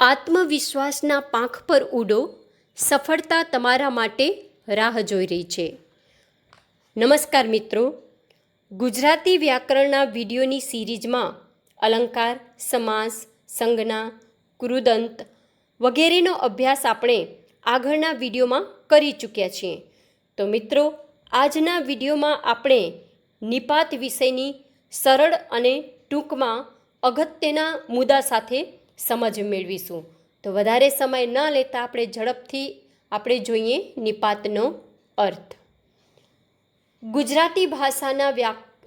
આત્મવિશ્વાસના પાંખ પર ઉડો સફળતા તમારા માટે રાહ જોઈ રહી છે. નમસ્કાર મિત્રો, ગુજરાતી વ્યાકરણના વિડીયોની સિરીઝમાં અલંકાર, સમાસ, સંજ્ઞા કૃદંત વગેરેનો અભ્યાસ આપણે આગળના વિડીયોમાં કરી ચૂક્યા છીએ. તો મિત્રો, આજના વિડીયોમાં આપણે નિપાત વિષયની સરળ અને ટૂંકમાં અગત્યના મુદ્દા સાથે સમજ મેળવીશું. તો વધારે સમય ન લેતા આપણે ઝડપથી આપણે જોઈએ નિપાતનો અર્થ. ગુજરાતી ભાષાના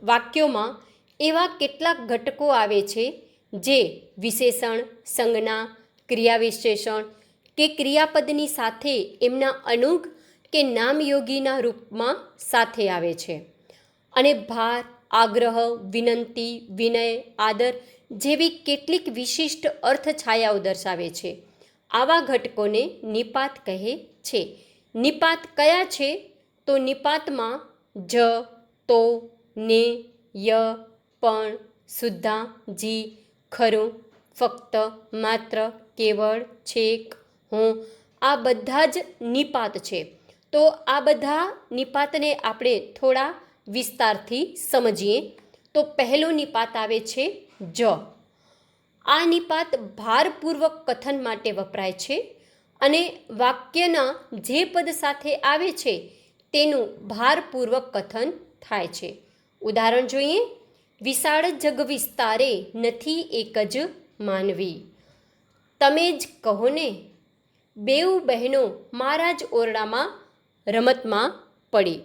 વાક્યોમાં એવા કેટલાક ઘટકો આવે છે જે વિશેષણ, સંજ્ઞા, ક્રિયાવિશેષણ કે ક્રિયાપદની સાથે એમના અનુગ કે નામયોગીના રૂપમાં સાથે આવે છે. અને ભાર, આગ્રહ, વિનંતી, વિનય, આદર જેવી કેટલીક વિશિષ્ટ અર્થ છાયાઓ દર્શાવે છે. આવા ઘટકોને નિપાત કહે છે. નિપાત કયા છે? તો નિપાતમાં જ, તો, ને, ય, પણ, સુદ્ધા, જી, ખરું, ફક્ત, માત્ર, કેવળ, છેક, હું, આ બધા જ નિપાત છે. તો આ બધા નિપાતને આપણે થોડા વિસ્તારથી સમજીએ. તો પહેલો નિપાત આવે છે જ. આ નિપાત ભારપૂર્વક કથન માટે વપરાય છે અને વાક્યના જે પદ સાથે આવે છે તેનું ભારપૂર્વક કથન થાય છે. ઉદાહરણ જોઈએ. વિશાળ જગ વિસ્તારે નથી એક જ માનવી. તમે જ કહો ને, બેઉ બહેનો મારા જ ઓરડામાં રમતમાં પડી.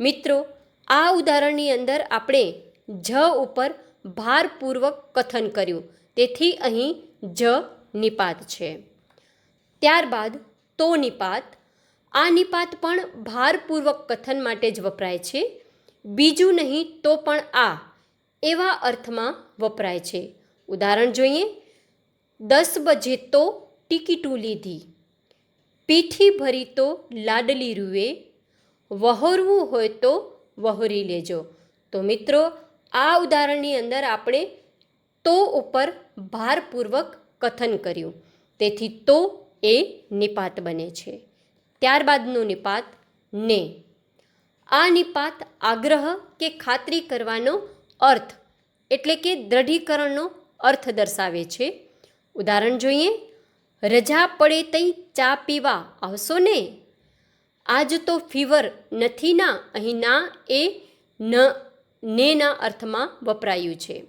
મિત્રો, આ ઉદાહરણની અંદર આપણે જ ઉપર ભારપૂર્વક કથન કર્યું. તેથી અહીં જ નિપાત છે. ત્યારબાદ તો નિપાત. આ નિપાત પણ ભારપૂર્વક કથન માટે જ વપરાય છે. બીજું નહીં તો પણ આ એવા અર્થમાં વપરાય છે. ઉદાહરણ જોઈએ. દસ બજે તો ટિકિટું લીધી. પીઠી ભરી તો લાડલી રૂએ. વહોરવું હોય તો વહોરી લેજો. તો મિત્રો આ ઉદાહરણની અંદર આપણે તો ઉપર ભારપૂર્વક કથન કર્યું. તેથી તો એ નિપાત બને છે. ત્યારબાદનો નિપાત ને. આ નિપાત આગ્રહ કે ખાતરી કરવાનો અર્થ, એટલે કે દ્રઢીકરણનો અર્થ દર્શાવે છે. ઉદાહરણ જોઈએ. રજા પડે તઈ ચા પીવા આવશો ને? આજ તો ફીવર નથી ના, અહીં ના એ ન નેના અર્થમાં વપરાયું છે.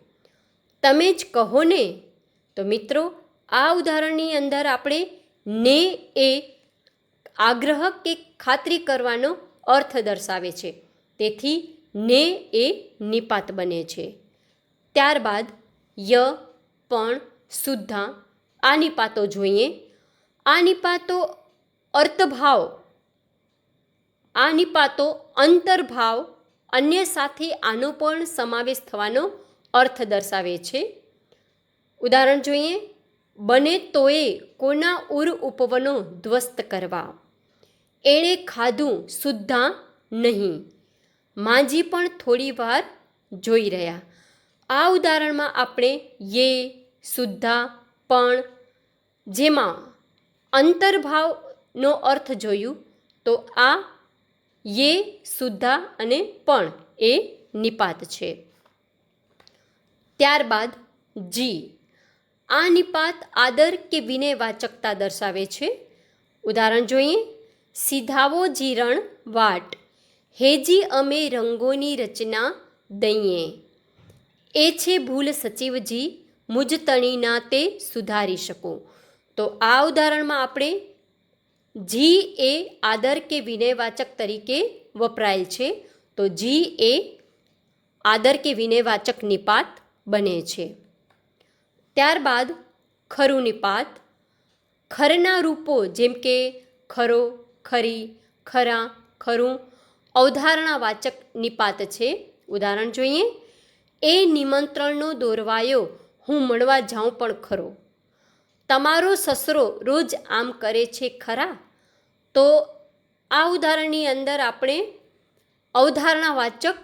તમે જ કહો ને. તો મિત્રો, આ ઉદાહરણની અંદર આપણે ને એ આગ્રહ કે ખાતરી કરવાનો અર્થ દર્શાવે છે. તેથી ને એ નિપાત બને છે. ત્યારબાદ ય, પણ સુદ્ધા આ નિપાતો જોઈએ. આ નિપાતો અર્થભાવ, આ નિપાતો અંતર્ભાવ અન્ય સાથે આનો પણ સમાવેશ થવાનો અર્થ દર્શાવે છે. ઉદાહરણ જોઈએ. બને તોએ કોના ઉર ઉપવનો ધ્વસ્ત કરવા. એણે ખાધું સુદ્ધા નહીં. માંજી પણ થોડી વાર જોઈ રહ્યા. આ ઉદાહરણમાં આપણે યે, સુદ્ધા, પણ જેમાં અંતર્ભાવનો અર્થ જોયું તો આ યે, સુદ્ધા અને પણ એ નિપાત છે. ત્યારબાદ જી. આ નિપાત આદર કે વિનયવાચકતા દર્શાવે છે. ઉદાહરણ જોઈએ. સીધાવો જીરણ વાટ. હેજી અમે રંગોની રચના દઈએ. એ છે ભૂલ સચિવજી, મુજતણીના તે સુધારી શકો. તો આ ઉદાહરણમાં આપણે જી એ આદર કે વિનયવાચક તરીકે વપરાયેલ છે. તો જી એ આદર કે વિનયવાચક નિપાત બને છે. ત્યારબાદ ખરું નિપાત. ખરના રૂપો જેમ કે ખરો, ખરી, ખરા, ખરું, અવધારણાવાચક નિપાત છે. ઉદાહરણ જોઈએ. એ નિમંત્રણનો દોરવાયો, હું મળવા જાઉં પણ ખરો. તમારો સસરો રોજ આમ કરે છે ખરા? તો આ ઉદાહરણની અંદર આપણે અવધારણાવાચક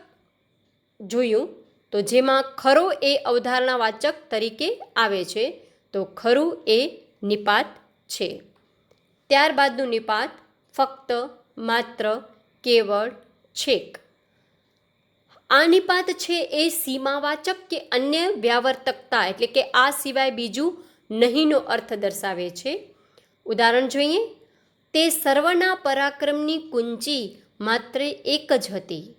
જોયું. તો જેમાં ખરો એ અવધારણાવાચક તરીકે આવે છે. તો ખરું એ નિપાત છે. ત્યારબાદનું નિપાત ફક્ત, માત્ર, કેવળ, છેક. આ નિપાત છે એ સીમાવાચક કે અન્ય વ્યાવર્તકતા? એટલે કે આ સિવાય બીજું નહીંનો અર્થ દર્શાવે છે. ઉદાહરણ જોઈએ. તે સર્વના પરાક્રમની કુંચી માત્ર એક જ હતી.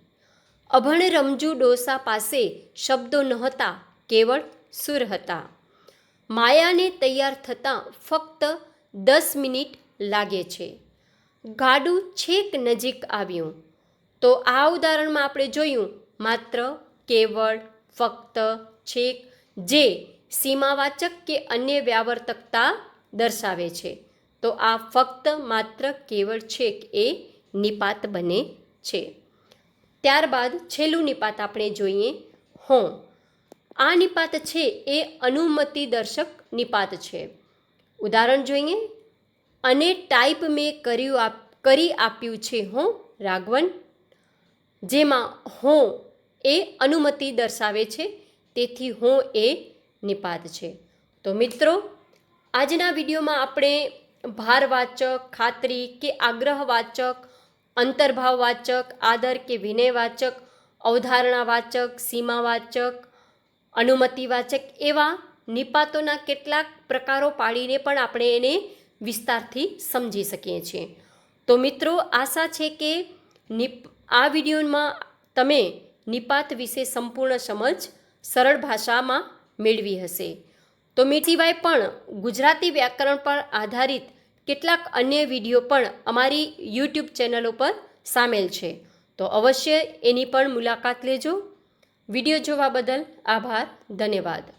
અભણ રમજુ ડોસા પાસે શબ્દો નહોતા, કેવળ સુર હતા. માયાને તૈયાર થતાં ફક્ત દસ મિનિટ લાગે છે. ગાડું છેક નજીક આવ્યું. તો આ ઉદાહરણમાં આપણે જોયું, માત્ર, કેવળ, ફક્ત, છેક, જે સીમાવાચક કે અન્ય વ્યાવર્તકતા દર્શાવે છે. તો આ ફક્ત માત્ર કેવળ છેક એ નિપાત બને છે. ત્યારબાદ છેલ્લું નિપાત આપણે જોઈએ. હોં. આ નિપાત છે એ અનુમતિ દર્શક નિપાત છે. ઉદાહરણ જોઈએ. અને ટાઈપ મેં કર્યું આપ, કરી આપ્યું છે, હું, રાઘવન. જેમાં હું એ અનુમતિ દર્શાવે છે. તેથી હું એ નિપાત છે. તો મિત્રો, આજના વિડીયોમાં આપણે ભારવાચક, ખાતરી કે આગ્રહવાચક, અંતર્ભાવવાચક, આદર કે વિનયવાચક, અવધારણાવાચક, સીમાવાચક, અનુમતિવાચક એવા નિપાતોના કેટલાક પ્રકારો પાડીને પણ આપણે એને વિસ્તારથી સમજી શકીએ છીએ. તો મિત્રો, આશા છે કે નિપ, આ વિડીયોમાં તમે નિપાત વિશે સંપૂર્ણ સમજ સરળ ભાષામાં મેળવી હશે. તો મી સિવાય પણ ગુજરાતી વ્યાકરણ પર આધારિત કેટલાક અન્ય વીડિયો પણ અમારી યુટ્યુબ ચેનલ ઉપર સામેલ છે. તો અવશ્ય એની પણ મુલાકાત લેજો. વીડિયો જોવા બદલ આભાર, ધન્યવાદ.